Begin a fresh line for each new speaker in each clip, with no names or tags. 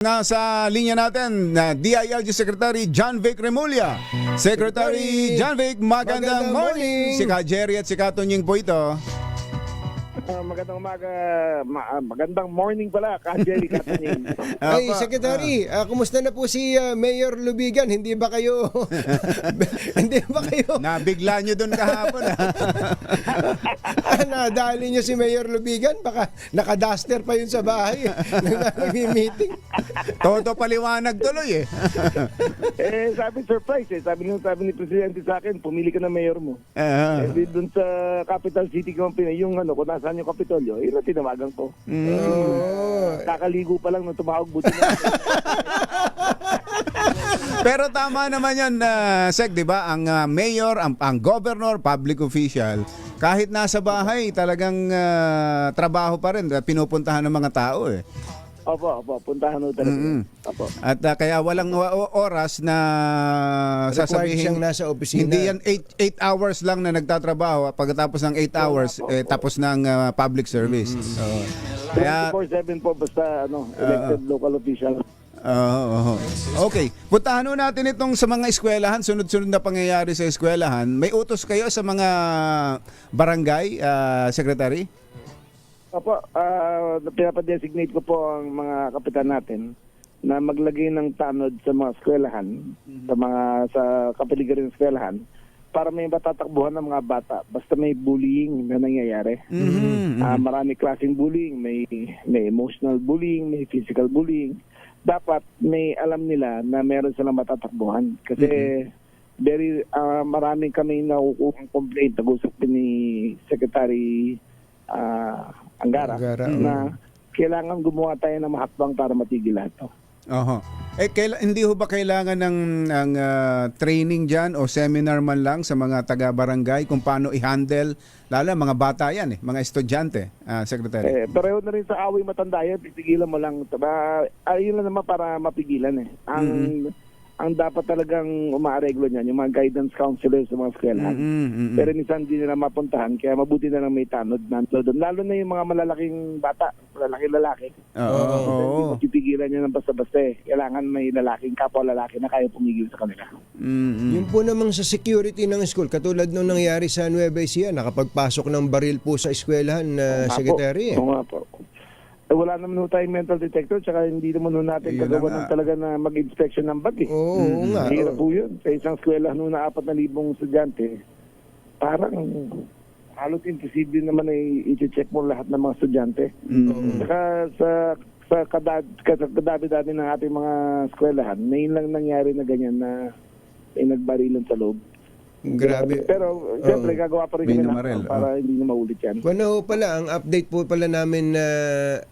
Nasa linya natin na DILG Secretary John Vic Remulla. Secretary John Vic, magandang,
magandang
morning.
morning.
Si Ka Jerry at si Ka Tunying po ito.
Ah, magandang umaga, ma- ah, magandang morning pala, Kajeri Katanin.
Ay, Secretary, ah, kumusta na po si ah, Mayor Lubigan? Hindi ba kayo Hindi ba kayo
Nabigla nyo doon kahapon. ah.
nadali niyo si Mayor Lubigan? Baka naka-duster pa yun sa bahay. Nag-meeting.
Toto paliwanag tuloy eh.
eh, sabi surprise eh. Sabi, nung, sabi ni Presidente sa akin, pumili ka na mayor mo.
Ah.
Eh, di doon sa capital city ko, yung ano, kung nasaan yung Kapitolyo, yun ang tinawagan ko.
Mm.
Oh.
Kakaligo pa lang nung tumawag buti na.
Pero tama naman yan, uh, Sec, di ba? Ang ah, mayor, ang, ang governor, public official, kahit nasa bahay, talagang ah, trabaho pa rin. Pinupuntahan ng mga tao eh.
Opo, opo, puntahan mo talaga.
Mm-mm.
Opo.
At ah, kaya walang wa- o- oras na
Required
sasabihin
siyang nasa opisina.
Hindi yan 8 hours lang na nagtatrabaho. Pagkatapos ng 8 hours, eh, tapos ng ah, public service. Oo. Kaya
24-7 po, basta ano, elected local official.
Oo, oo. Okay, puntahan ho natin itong sa mga eskwelahan, sunod-sunod na pangyayari sa eskwelahan. May utos kayo sa mga barangay, ah, secretary?
Opo, uh, pinapadesignate ko po ang mga kapitan natin na maglagay ng tanod sa mga eskwelahan, sa mga sa kapaligiran ng eskwelahan para may matatakbuhan ng mga bata basta may bullying na nangyayari.
Mhm.
Ah, marami klaseng bullying, may may emotional bullying, may physical bullying. Dapat may alam nila na meron silang matatakbuhan kasi very ah, marami kami nakukuha complaint nag-usap ni Secretary ah, Angara,
Angara,
na kailangan gumawa tayo ng mahakbang para matigil lahat to.
Oho. Eh, kaila- hindi ho ba kailangan ng, ng ah, training dyan o seminar man lang sa mga taga-barangay kung paano i-handle, lalo mga bata yan eh, mga estudyante, ah, secretary?
Eh, pareho na rin sa away matanda yan, pipigilan mo lang. Ayun lang naman para mapigilan eh. Ang ang dapat talagang umaareglo niyan, yung mga guidance counselors sa mga eskwelahan.
Mm, mm, mm.
Pero minsan hindi nila mapuntahan, kaya mabuti na lang may tanod na doon. Lalo na yung mga malalaking bata, malalaking lalaki.
Oo, oo,
Hindi
oo.
mo pipigilan niya ng basta-basta eh. Kailangan may lalaking kapwa lalaki na kaya pumigil sa kanila.
Mm, mm.
Yun po namang sa security ng school, katulad nung nangyari sa Nueva Ecija, nakapagpasok ng baril po sa eskwelahan na
po.
secretary. eh.
Oo nga po. Eh, wala naman ho tayong mental detector, tsaka hindi naman ho natin
Yun na
kagawa
nga.
ng talaga na mag-inspection ng bag eh.
Oo oo nga.
Hirap po yun. Sa isang eskwela no na apat na libong estudyante, parang halos imposible naman ay i-check mo lahat ng mga estudyante.
Mm.
Saka sa sa kadad, sa kadabi-dabi ng ating mga eskwelahan, ngayon lang nangyari na ganyan na may nagbarilan sa loob.
Grabe.
Pero siyempre gagawa pa rin kami ng
namarel,
para hindi na maulit yan.
Kung ano pala, ang update po pala namin na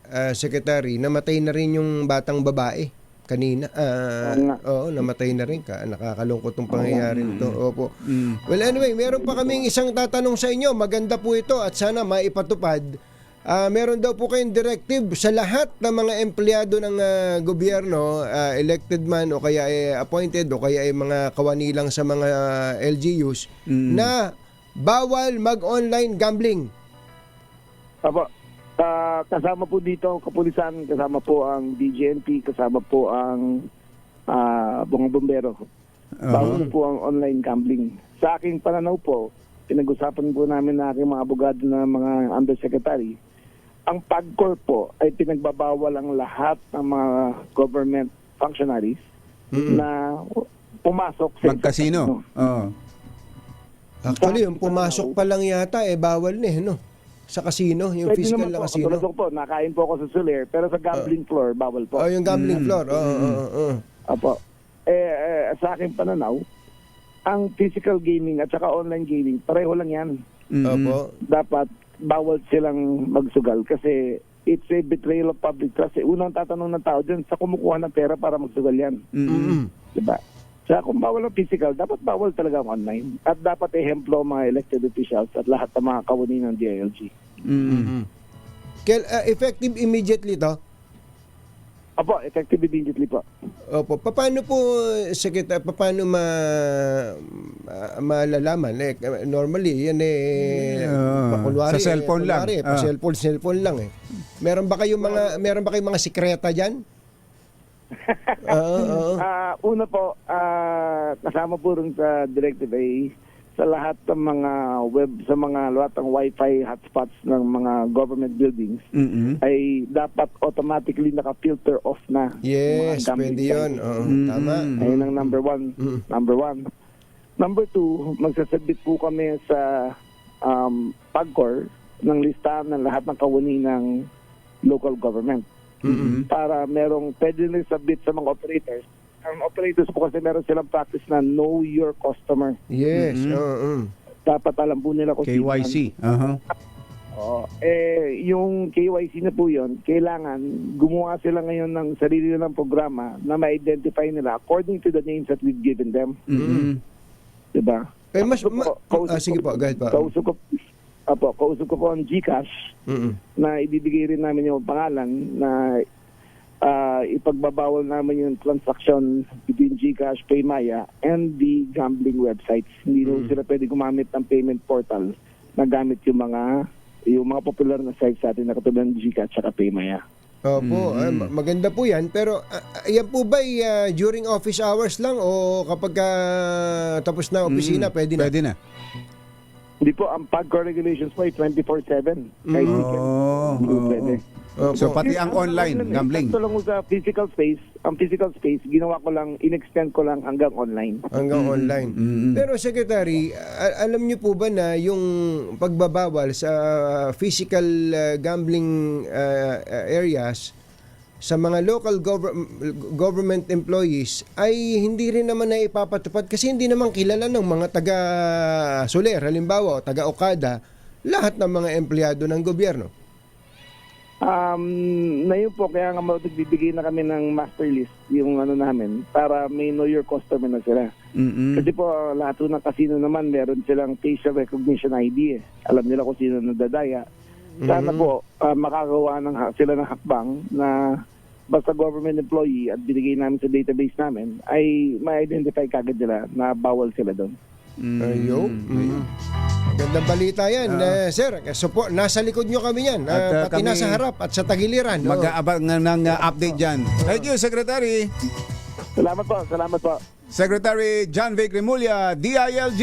ah, secretary, namatay na rin yung batang babae kanina. Ah,
Oo nga.
oo, namatay na rin ka. Nakakalungkot tong pangyayari nito. Opo.
Mm.
Well, anyway, meron pa kaming isang tatanong sa inyo. Maganda po ito at sana maipatupad. Ah, meron daw po kayong directive sa lahat ng mga empleyado ng ah, gobyerno, ah, elected man o kaya ay appointed o kaya ay mga kawani lang sa mga ah, LGUs
Mm.
na bawal mag-online gambling.
Apo, ah, kasama po dito ang kapulisan, kasama po ang DGNP, kasama po ang ah, mga bombero. Bawal po ang online gambling. Sa aking pananaw po, pinag-usapan po namin na aking mga abogado na mga undersecretary, ang PAGCOR po ay pinagbabawal ang lahat ng mga government functionaries na pumasok sa
Magkasino. Oo.
Actually, yung pumasok pa lang yata, eh, bawal na eh, no? Sa casino, yung
Pwede naman
na
po,
casino.
ko po, nakain po ako sa Soler, pero sa gambling floor, bawal po.
Oh, yung gambling floor. Oo, oo, oo.
Apo. Eh, eh, sa aking pananaw, ang physical gaming at saka online gaming, pareho lang yan.
Mm, mm.
Opo.
Dapat bawal silang magsugal kasi it's a betrayal of public trust. Eh, unang tatanong ng tao dyan, sa kumukuha ng pera para magsugal yan.
Mm, mm.
Mm-mm.
Diba? Sa kung bawal ang physical, dapat bawal talaga ang online. At dapat ehemplo ang mga elected officials at lahat ng mga kawani ng DILG.
Mm, mm.
Mm. Kel, ah, effective immediately to?
Apo, effective immediately po.
Opo. Paano po, Secretary, paano ma, ma- malalaman? Eh, normally, yan eh,
Ah,
pakunwari,
sa cellphone
eh,
lang.
kunwari, pa
Ah.
cellphone, cellphone lang eh. Meron ba kayong mga, meron ba kayong mga sikreta dyan? Oo, oo.
Ah, una po, ah, kasama po rin sa directive ay sa lahat ng mga web, sa mga lahat ng wifi hotspots ng mga government buildings
Mm-mm.
ay dapat automatically naka-filter off na.
Yes, pwede yun.
sites.
Oo,
Mm.
tama.
Ayun ang number one.
Mm.
Number one. Number two, magsasabit po kami sa um, PAGCOR ng listahan ng lahat ng kawani ng local government
Mm-mm.
para merong pwede nila submit sa mga operators. Ang operators po kasi meron silang practice na know your customer.
Yes,
Mm-mm.
oo.
Dapat alam po nila kung
KYC. Aha.
Oo. eh, yung KYC na po yun, kailangan gumawa sila ngayon ng sarili nilang programa na ma-identify nila according to the names that we've given them.
Mm-mm.
Diba?
Eh, mas, ma-
ko- kausap
ah, sige po, go ahead po.
Kausap ko, apo, kausap ko po ang GCash
Mm-mm.
na ibibigay rin namin yung pangalan na ah, ipagbabawal namin yung transaction between GCash, Paymaya, and the gambling websites. Hindi mm. sila pwede gumamit ng payment portal na gamit yung mga yung mga popular na sites sa atin na katulad ng GCash at Paymaya.
Opo, ah, ma- maganda po yan. Pero ah, yan po ba ah, during office hours lang o kapag ah, tapos na opisina, pwede na?
Pwede na.
Hindi po, ang PAGCOR regulations po ay 24-7. Kahit weekend,
Oh, oh,
pwede.
Opo.
So pati ang online
lang eh,
gambling.
sakto lang sa physical space, ang physical space, ginawa ko lang, in-extend ko lang hanggang online.
hanggang online.
Mm-mm.
Pero Secretary, alam niyo po ba na yung pagbabawal sa physical ah, gambling ah, areas sa mga local gover- government employees ay hindi rin naman na ipapatupad kasi hindi naman kilala ng mga taga Soler, halimbawa, o taga Okada, lahat ng mga empleyado ng gobyerno.
Um, na yun po, kaya nga magbibigay na kami ng master list, yung ano namin, para may know your customer na sila.
Mm-mm.
Kasi po, lahat po ng casino naman, meron silang facial recognition ID eh. Alam nila kung sino nadadaya. Sana po, ah, makagawa ng, sila ng hakbang na basta government employee at binigay namin sa database namin, ay ma-identify kagad nila na bawal sila doon.
Mm.
Ayo. Mm. Gandang balita yan, eh, sir. So po, nasa likod nyo kami yan.
At,
ah,
ah,
pati
kami-
nasa harap at sa tagiliran. no?
Mag-aabang ng uh, update dyan. Thank you, Secretary.
Salamat po, salamat po.
Secretary John Vic Remulla, DILG.